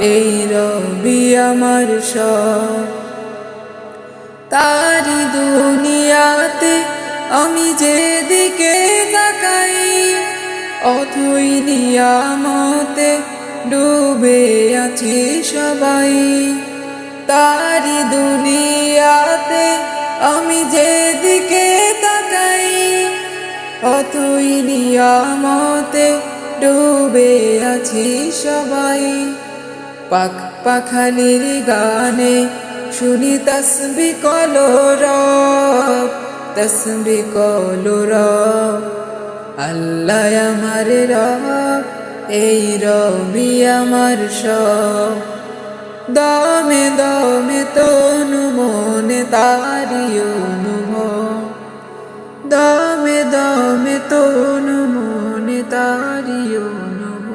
এই রবি আমার সব। তারি দুনিয়াতে আমি যেদিকে তাকাই, অথই নিয়ামতে ডুবে আছি সবাই। তারি দুনিয়াতে আমি যেদিকে তাকাই, অথই নিয়ামতে ডুবে আছি সবাই। পাখ পাখালির গানে শুনি তসবি কলোর তসবি কলোর আল্লাহ আমার রব, এই রবি আমার সব। দমে দমে তনু মনে তারি অনুভব। দমে দমে তনু মনে তারি অনুভব।